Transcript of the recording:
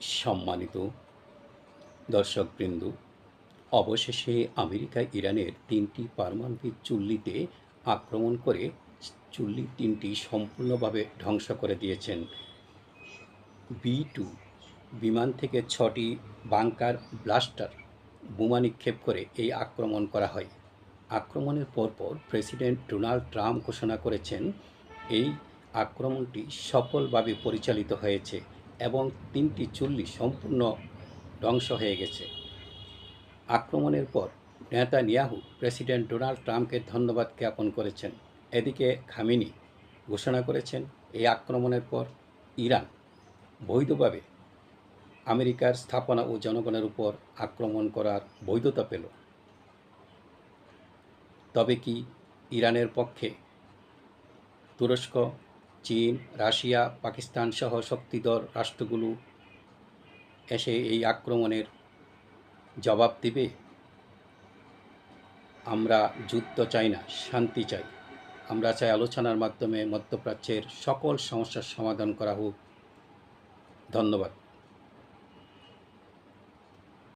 সম্মানিত দর্শকবৃন্দ, অবশেষে আমেরিকা ইরানের তিনটি পারমাণবিক চুল্লিতে আক্রমণ করে চুল্লি তিনটি সম্পূর্ণভাবে ধ্বংস করে দিয়েছেন। বি টু, বিমান থেকে ছটি বাংকার ব্লাস্টার বোমা নিক্ষেপ করে এই আক্রমণ করা হয়। আক্রমণের পরপর প্রেসিডেন্ট ডোনাল্ড ট্রাম্প ঘোষণা করেছেন, এই আক্রমণটি সফলভাবে পরিচালিত হয়েছে। এবং তিনটি চুল্লি সম্পূর্ণ ধ্বংস হয়ে গেছে। আক্রমণের পর নেতানিয়াহু প্রেসিডেন্ট ডোনাল্ড ট্রাম্পকে ধন্যবাদ জ্ঞাপন করেছেন। এদিকে খামিনি ঘোষণা করেছেন, এই আক্রমণের পর ইরান বৈধভাবে আমেরিকার স্থাপনা ও জনগণের উপর আক্রমণ করার বৈধতা পেল। তবে কি ইরানের পক্ষে তুরস্ক চীন, রাশিয়া, পাকিস্তান সহ শক্তিধর রাষ্ট্রগুলো এসে এই আক্রমণের জবাব দিবে? আমরা যুদ্ধ চাই না, শান্তি চাই। আমরা চাই আলোচনার মাধ্যমে মধ্যপ্রাচ্যের সকল সমস্যার সমাধান করা হোক। ধন্যবাদ।